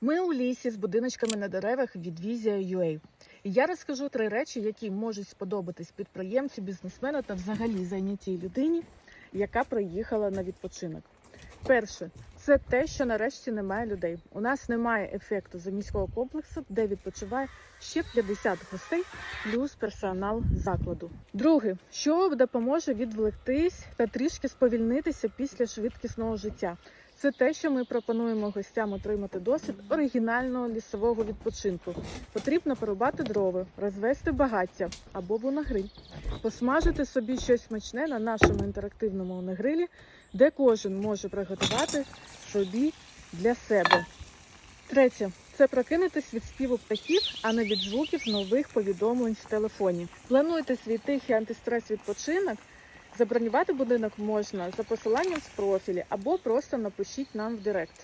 Ми у лісі з будиночками на деревах від. І я розкажу три речі, які можуть сподобатись підприємцю, бізнесмену та взагалі зайнятій людині, яка приїхала на відпочинок. Перше, це те, що нарешті немає людей. У нас немає ефекту заміського комплексу, де відпочиває ще 50 гостей, плюс персонал закладу. Друге, що допоможе відвлектись та трішки сповільнитися після швидкісного життя. Це те, що ми пропонуємо гостям отримати досвід оригінального лісового відпочинку. Потрібно порубати дрова, розвести багаття або виногриль, посмажити собі щось смачне на нашому інтерактивному виногрилі, де кожен може приготувати собі для себе. Третє це прокинутись від співу птахів, а не від звуків нових повідомлень в телефоні. Плануйте свій тихий антистрес відпочинок. Забронювати будинок можна за посиланням з профілі або просто напишіть нам в Директ.